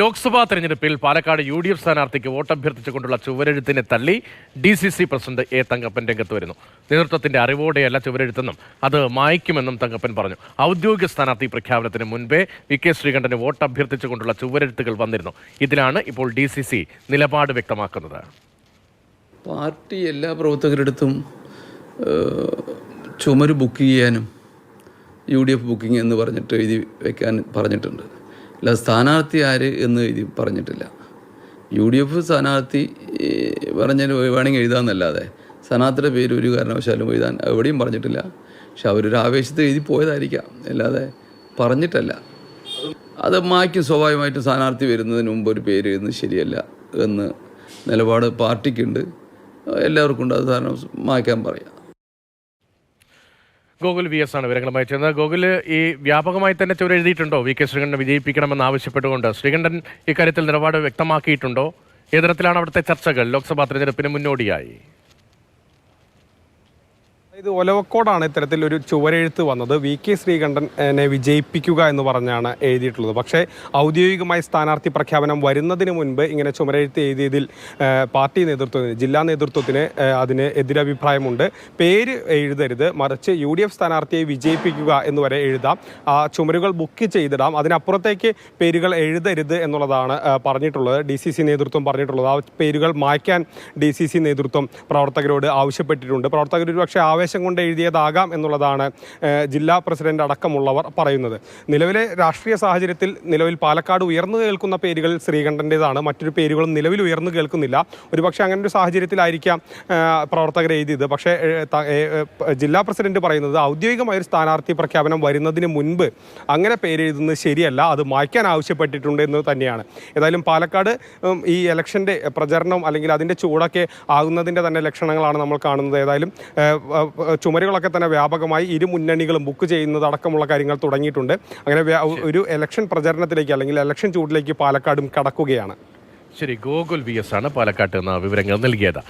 ലോക്സഭാ തെരഞ്ഞെടുപ്പിൽ Palakkad U D F സ്ഥാനാർത്ഥിക്ക് വോട്ടഭ്യർത്ഥിച്ചുകൊണ്ടുള്ള ചുവരെഴുത്തിനെ തള്ളി D C C president A Thankappan രംഗത്ത് വരുന്നു. നേതൃത്വത്തിന്റെ അറിവോടെയല്ല ചുവരെഴുത്തെന്നും അത് മായ്ക്കുമെന്നും തങ്കപ്പൻ പറഞ്ഞു. ഔദ്യോഗിക സ്ഥാനാർത്ഥി പ്രഖ്യാപനത്തിന് മുൻപേ വി കെ ശ്രീകണ്ഠന് വോട്ട് അഭ്യർത്ഥിച്ചുകൊണ്ടുള്ള ചുവരെഴുത്തുകൾ വന്നിരുന്നു. ഇതിലാണ് ഇപ്പോൾ ഡി സി സി നിലപാട് വ്യക്തമാക്കുന്നത്. പാർട്ടി എല്ലാ പ്രവർത്തകരെടുത്തും ചുമര് ബുക്ക് ചെയ്യാനും യു ഡി എഫ് ബുക്കിംഗ് എന്ന് പറഞ്ഞിട്ട് എഴുതി വെക്കാൻ പറഞ്ഞിട്ടുണ്ട്. അല്ല സ്ഥാനാർത്ഥി ആര് എന്ന് എഴുതി പറഞ്ഞിട്ടില്ല. യു ഡി എഫ് സ്ഥാനാർത്ഥി പറഞ്ഞാൽ വേണമെങ്കിൽ എഴുതാമെന്നല്ലാതെ സ്ഥാനാർത്ഥിയുടെ പേര് ഒരു കാരണവശാലും എഴുതാൻ എവിടെയും പറഞ്ഞിട്ടില്ല. പക്ഷെ അവരൊരു ആവേശത്തിൽ എഴുതി പോയതായിരിക്കാം. അല്ലാതെ പറഞ്ഞിട്ടല്ല. അത് മായ്ക്കും സ്വാഭാവികമായിട്ടും സ്ഥാനാർത്ഥി വരുന്നതിന് മുമ്പ് ഒരു പേര് എഴുതുന്നത് ശരിയല്ല എന്ന് നിലപാട് പാർട്ടിക്കുണ്ട്. എല്ലാവർക്കും ഉണ്ട്. അത് കാരണം മായ്ക്കാൻ പറയാം. ഗോകുൽ വി എസ് ആണ് വിവരങ്ങളുമായി ചേർന്നത് ഗോകുൽ ഈ വ്യാപകമായി തന്നെ ചുവരെഴുതിയിട്ടുണ്ടോ വി കെ ശ്രീകണ്ഠൻ വിജയിപ്പിക്കണമെന്ന് ആവശ്യപ്പെട്ടുകൊണ്ട് ശ്രീകണ്ഠൻ ഇക്കാര്യത്തിൽ നിലപാട് വ്യക്തമാക്കിയിട്ടുണ്ടോ? ഏതരത്തിലാണ് തരത്തിലാണ് അവിടുത്തെ ചർച്ചകൾ? ലോക്സഭാ തെരഞ്ഞെടുപ്പിന് മുന്നോടിയായി. ഇത് ഒലവക്കോടാണ് ഇത്തരത്തിൽ ഒരു ചുവരെഴുത്ത് വന്നത്. വി കെ ശ്രീകണ്ഠനെ വിജയിപ്പിക്കുക എന്ന് പറഞ്ഞാണ് എഴുതിയിട്ടുള്ളത്. പക്ഷേ ഔദ്യോഗികമായി സ്ഥാനാർത്ഥി പ്രഖ്യാപനം വരുന്നതിന് മുൻപ് ഇങ്ങനെ ചുമരെഴുത്ത് എഴുതിയതിൽ പാർട്ടി നേതൃത്വത്തിന് ജില്ലാ നേതൃത്വത്തിന് അതിന് എതിരഭിപ്രായമുണ്ട്. പേര് എഴുതരുത്. മറിച്ച് യു ഡി എഫ് സ്ഥാനാർത്ഥിയെ വിജയിപ്പിക്കുക എന്ന് വരെ എഴുതാം. ആ ചുമരുകൾ ബുക്ക് ചെയ്തിടാം. അതിനപ്പുറത്തേക്ക് പേരുകൾ എഴുതരുത് എന്നുള്ളതാണ് പറഞ്ഞിട്ടുള്ളത്. ഡി സി സി നേതൃത്വം പറഞ്ഞിട്ടുള്ളത്. ആ പേരുകൾ മായ്ക്കാൻ ഡി സി സി നേതൃത്വം പ്രവർത്തകരോട് ആവശ്യപ്പെട്ടിട്ടുണ്ട്. പ്രവർത്തകർ ഒരു പക്ഷേ ആവേശം കൊണ്ട് എഴുതിയതാകാം എന്നുള്ളതാണ് ജില്ലാ പ്രസിഡന്റ് അടക്കമുള്ളവർ പറയുന്നത്. നിലവിലെ രാഷ്ട്രീയ സാഹചര്യത്തിൽ നിലവിൽ പാലക്കാട് ഉയർന്നു കേൾക്കുന്ന പേരുകൾ ശ്രീകണ്ഠന്റെതാണ് മറ്റൊരു പേരുകളും നിലവിൽ ഉയർന്നു കേൾക്കുന്നില്ല. ഒരുപക്ഷെ അങ്ങനെ ഒരു സാഹചര്യത്തിലായിരിക്കാം പ്രവർത്തകർ എഴുതിയത്. പക്ഷേ ജില്ലാ പ്രസിഡന്റ് പറയുന്നത് ഔദ്യോഗികമായ ഒരു സ്ഥാനാർത്ഥി പ്രഖ്യാപനം വരുന്നതിന് മുൻപ് അങ്ങനെ പേരെഴുതുന്നത് ശരിയല്ല അത് മായ്ക്കാൻ ആവശ്യപ്പെട്ടിട്ടുണ്ട് എന്ന് തന്നെയാണ്. ഏതായാലും പാലക്കാട് ഈ ഇലക്ഷന്റെ പ്രചരണം അല്ലെങ്കിൽ അതിന്റെ ചൂടൊക്കെ ആകുന്നതിന്റെ തന്നെ ലക്ഷണങ്ങളാണ് നമ്മൾ കാണുന്നത്. ഏതായാലും ചുമരുകളൊക്കെ തന്നെ വ്യാപകമായി ഇരു മുന്നണികളും ബുക്ക് ചെയ്യുന്നത് അടക്കമുള്ള കാര്യങ്ങൾ തുടങ്ങിയിട്ടുണ്ട്. അങ്ങനെ ഒരു എലക്ഷൻ പ്രചരണത്തിലേക്ക് അല്ലെങ്കിൽ എലക്ഷൻ ചൂടിലേക്ക് പാലക്കാടും കടക്കുകയാണ്. ശരി ഗോകുൽ വി എസ് ആണ് പാലക്കാട്ട് നിന്ന് വിവരങ്ങൾ നൽകിയത്.